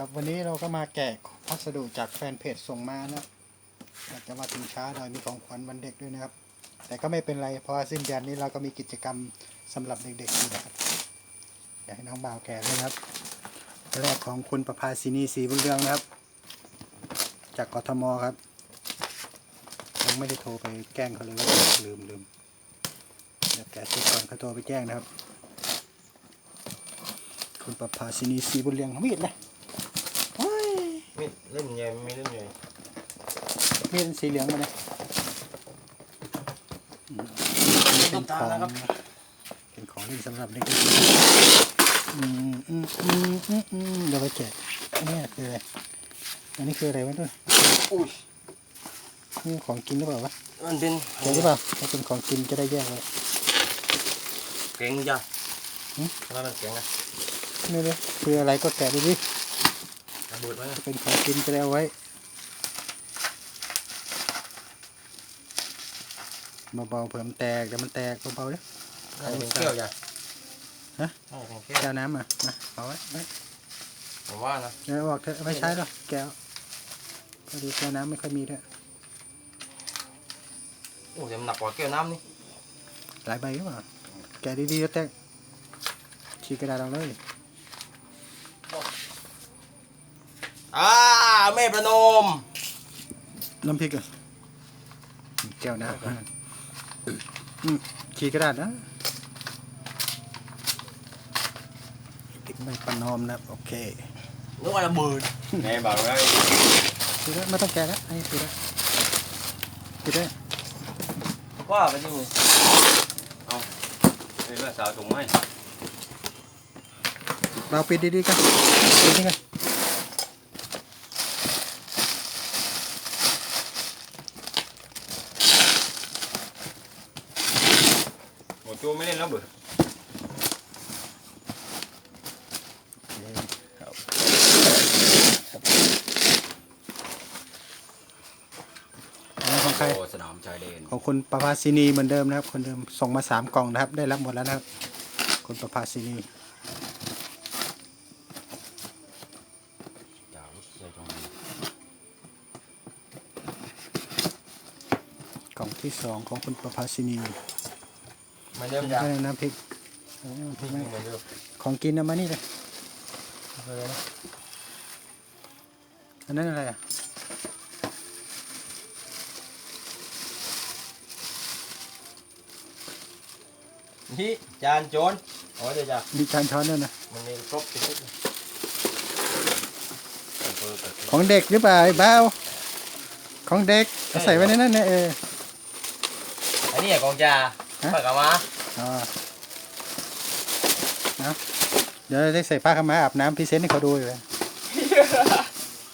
ครับวันนี้เราก็มาแกะพัสดุจากแฟนเพจส่งมานะอาจจะมาถึงช้าหน่อยมีของขวัญวันเด็กด้วยนะครับ แต่ก็ไม่เป็นไรเพราะสิ้นเดือนนี้เราก็มีกิจกรรมสำหรับเด็กๆอยู่นะครับอยากให้น้องบ่าวแกะด้วยครับแรกของคุณประภาสินีสีบุญเรืองนะครับ จากกทมครับยังไม่ได้โทรไปแกล้งเขาเลยว่าลืมลืมเดี๋ยวแกะเสร็จก่อนเขาโทรไปแจ้งนะครับ คุณประภาสินีสีบุญเรืองมีดเลย เล่มใหญ่มีเล่มใหญ่มีดสีเหลืองมาเลยอืมเป็นของเป็นของเล่นสำหรับเด็กๆอืมอืมอืมอืมอืมเดี๋ยวไปแกะอันนี้คืออะไรอันนี้คืออะไรวะด้วยอุ้ยนี่ของกินหรือเปล่าวะมันเป็นแกะหรือเปล่าถ้าเป็นของกินจะได้แยกไว้เก่งจ้ะหืมแล้วมันเก่งอะนี่เลยคืออะไรก็แกะดูดิ ระเบิดไว้ถ้าเป็นของกินจะได้เอาไว้เบาๆเผื่อมันแตกเดี๋ยวมันแตกเบาๆเลยน่าจะเป็นแก้วจ้ะฮะน่าจะเป็นแก้วแก้วน้ำอะมาเอาไว้ไว้ผมว่านะเดี๋ยวออกเถอะไม่ใช้หรอกแก้วพอดีแก้วน้ำไม่ค่อยมีด้วยโอ้ยมันหนักกว่าแก้วน้ำนี่หลายใบหรือเปล่าแกะดีๆแล้วแตกฉีกกระดาษเอาเลย อ่าแม่ประนม น้ำพริกอะแก้วน้ำอะอืมฉีกกระดาษนะพริกไม่ประนอมนะครับโอเคนึกว่าระเบิดแม่บอกว่าปิดแล้วไม่ต้องแกะแล้วให้ปิดแล้วปิดได้ว่าไปที่มือเป็นว่าสาวถุงไหมเราปิดดีๆกันปิดนี่กัน หมดตัวไม่เล่นแล้วเบื่อ อันนี้ของ ใครโอ้สนามชายแดนของคุณประภาสินีเหมือนเดิมนะครับ คนเดิมส่งมาสามกล่องนะครับ ได้รับหมดแล้วนะครับ คุณประภาสินียาวใหญ่ตรงนี้กล่องที่สองของคุณประภาสินีเหมือนเดิมจ้ะได้น้ำพริกโอ้น้ำพริกเหไม่มือนเดิมของกินเอามานี่เลยเลยนะอันนั้นอะไรอะ นี่จานโจรโอ้ยเดี๋ยวจ้ะมีจานช้อนด้วยนะมันมีครบติดทุกอย่างอำเภอเปิดของเด็กหรือเปล่าไอ้บ้าวของเด็กเอาใส่ไว้ในนั้นเนี่ยเอออันนี้ของจ่าฮะปากกามาอ๋อเอาเดี๋ยวได้ใส่ผ้าขาวม้าอาบน้ำพรีเซนต์ให้เขาดูเลย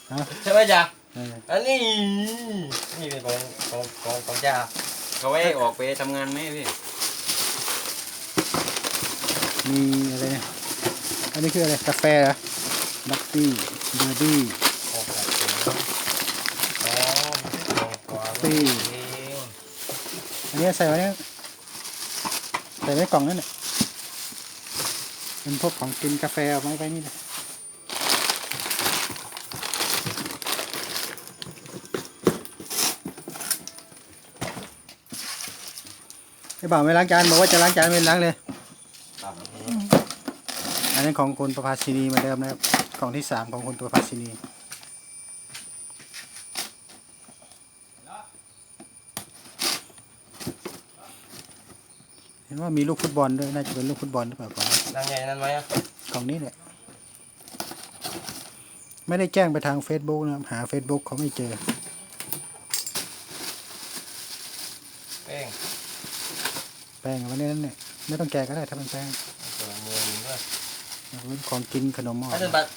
เอาใช่ไหมจ่าเอออันนี้นี่เป็นของของของของจ่าเขาไว้ออกไปทำงานไหมพี่ มีอะไรเนี่ยอันนี้คืออะไรกาแฟเหรอบัตตี้เบอร์ดี้ของของอ๋อของของปีเองอันนี้ใส่ไว้เนี่ยใส่ไว้กล่องนั่นแหละเป็นพวกของกินกาแฟเอาไว้ไว้นี่เลยไอ้บ่าวไม่ล้างจานบอกว่าจะล้างจานไม่ล้างเลย นนี้ของคุณประภาสินีเหมาเดิมนะครับกล่องที่สามของคุณประภาสินีเห็นว่ามีลูกฟุตบอลด้วยน่าจะเป็นลูกฟุตบอลหรือเปล่าของนางใหญ่นั่นไหมอะกล่องนี้แหละไม่ได้แจ้งไปทาง Facebook นะครับหา Facebook เขาไม่เจอเป้งแป้งเอาไว้ในนั้นเนี่ยไม่ต้องแกะก็ได้ถ้าเป็นแป้ง ตัวมือมีด้วย เอาไว้ ของกินขนมอ่อถ้าเป็นนบัตร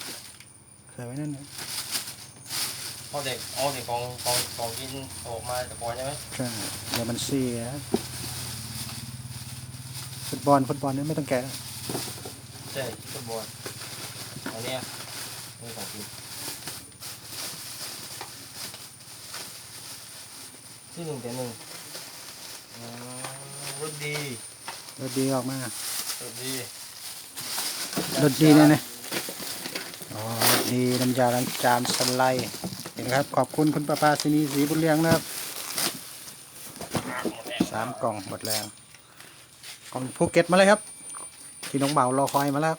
ใส่ไว้นั่นเนี่ยเอาเด็กเอาเด็กของของของกินออกมาจากบอลใช่ไหมใช่เดี๋ยวมันเสียฟุตบอลฟุตบอลนี่ไม่ต้องแกะใช่ฟุตบอลอันเนี้ยนี่ของกินที่หนึ่งแต่หนึ่งอืมรถดีรถดีออกมารถดี รถดีเนี่ยนะอ๋อรถนี่น้ำยาล้างจานสไลด์เห็นครับ ขอบคุณคุณประภาสินีศรีบุญเรืองนะครับสามกล่องหมดแล้วกล่องภูเก็ตมาเลยครับ ที่น้องเบารอคอยมาแล้ว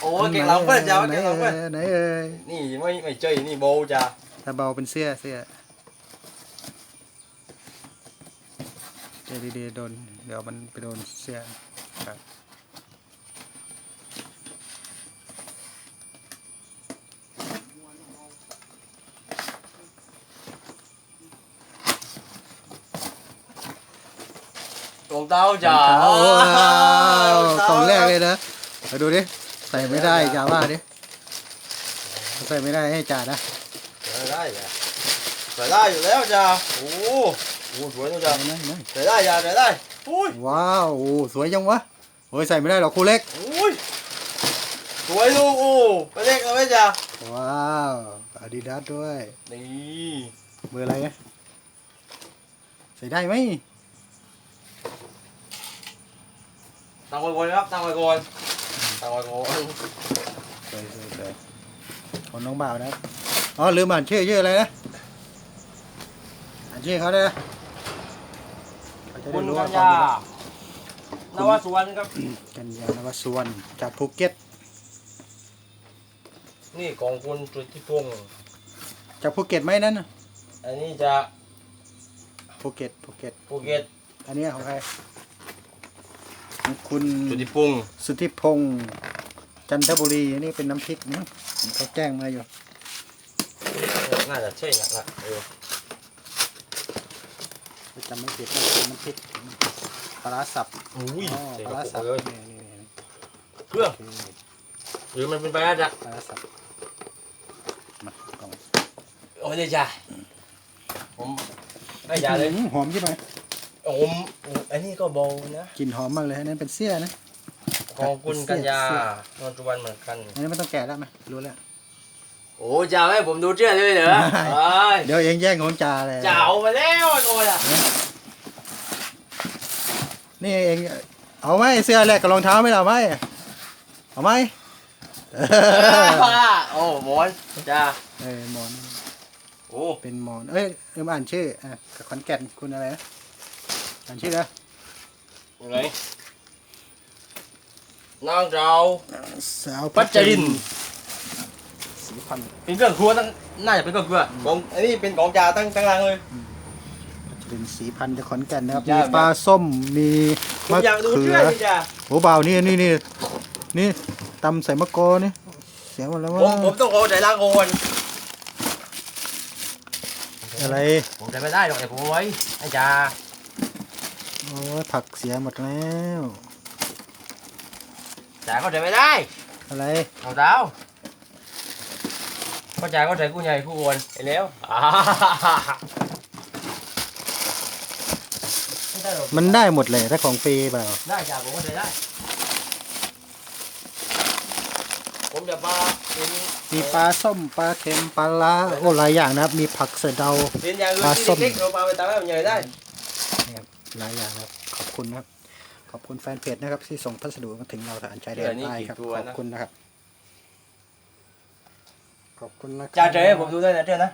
โอ้เก่งเราเพื่อนจ้าไหนเก่งเราเพื่อนเอ่ยไหนเอ่ยนี่ไม่ไม่เจอนี่โบจ้าถ้าเบาเป็นเสื้อเสื้อเจดีๆโดนเดี๋ยวมันไปโดนเสื้อครับ กองเต้าจ้าว้าวกล่องแรกเลยนะมาดูดิ ใส่ไม่ได้จ่าว่าดิ ใส่ไม่ได้ให้จ่านะใส่ได้จ้าใส่ได้อยู่แล้วจ้าโอ้โหโอ้สวยนะจ้าเห็นไหมเห็นไหมใส่ได้จ้าใส่ได้อุ้ยว้าวโอ้สวยจังวะโอ้ยใส่ไม่ได้หรอกครูเล็กอุ้ยสวยลูกโอ้ไปเล็กเอาไว้จ้าว้าวอาดิดาสด้วยนี่เบอร์อะไรเนี่ยใส่ได้ไหม ตั้งไว้ก่อนครับตั้งไว้ก่อนตั้งไว้ก่อนสวยสวยสวยของน้องบ่าวนะครับอ๋อลืมอ่านชื่อชื่ออะไรนะอ่านชื่อเขาเลยนะเขาจะได้คุณรู้กัว่าญเขาญาเป็นนวสุวรรณครับ กันยานวสวนจากภูเก็ตนี่ของคุณจุติพงศ์จากภูเก็ตไหมนั่นน่ะอันนี้จะภูเก็ตภูเก็ตภูเก็ตอันนี้ของใคร ของคุณจุติพงศ์สุทธิพงษ์จันทบุรีอันนี่เป็นน้ำพริกนะเขาแจ้งมาอยู่ น่าจะใช่นะนะเออจำไม่ผิดน่าจะเป็นน้ำพริกปลาร้าสับอุ้ยอ๋อเดี๋ยวปลาร้าเราสับเลยนี่นี่นี่เครื่องโอเคหรือมันเป็นไปได้จ้ะปลาร้าสับมากล่องโอ้ยเดี๋ยวจ้ะผมไม่จ้ะเลย อืมหอมใช่ไหม ผมอันนี้ก็เบานะกลิ่นหอมมากเลยอันนั้นเป็นเสื้อนะ ของคุณกัญญาเสื้อนนจุวรรณเหมือนกัน อันนี้ไม่ต้องแกะแล้วไหมรู้แล้ว โอ้จ้าให้ผมดูเชื่อเลยเหรอไม่เอ้ยเดี๋ยวเองแย่งของจ่าเลยจ้าเอาไปแล้วไอ้โอ้ยอะนี่เองเอาไหมเสื้อแรกกับรองเท้าไม่เอาไหมเอาไหมเออโอ้หมอนจ้าเออหมอนโอ้เป็นหมอนเอ้ยเออมาอ่านชื่ออะกับขอนแก่นคุณอะไรนะ อ่านชื่อนะอะไรนางเราสาวปัจจรินสีพันธุ์เป็นเครื่องครัวตั้งน่าจะเป็นเครื่องครัวของอันนี้เป็นของจ่าตั้งตั้งรังเลยปัจจรินสีพันธุ์จากขอนแก่นนะครับยามีกไหมปลาส้ม มีผมมะอยากดูเขืเชื่ออที่จ้าโหเบานี่นี่นี่นี่ตำใส่มะกอนี่ เสียงหมดแล้วผมว่าผมต้องเอาใจล้างโอนอะไร ผมจะไม่ได้หรอกแต่ผมเอาไว้ไอ้จ่า โอ้ยผักเสียหมดแล้วจ่าก็จะไม่ได้ อะไร เอาดาวก็จ่าก็ใจกูใหญ่กูโอนไอ้แล้วอ่าไม่ได้หรอกมันได้หมดเลยถ้าของฟรีเปล่า ได้จ่าผมก็ใจได้ ผมจะมาเป็นมีปลาส้มปลาเค็มปลาล้าโอ้หลายอย่างนะครับ มีผักเสะเดา เป็นอย่างอื่นปลาส้ที่มเล็กๆเราปลาไปตามให้มันใหญ่ได้เนี่ย หลายอย่างครับ ขอบคุณนะครับ ขอบคุณแฟนเพจนะครับ ที่ส่งพัสดุมาถึงเราทางชายแดนใต้ครับขอบคุณนะครับ ขอบคุณนะครับจ่าเจ๊ให้ผมดูด้วยนะเจ้านะ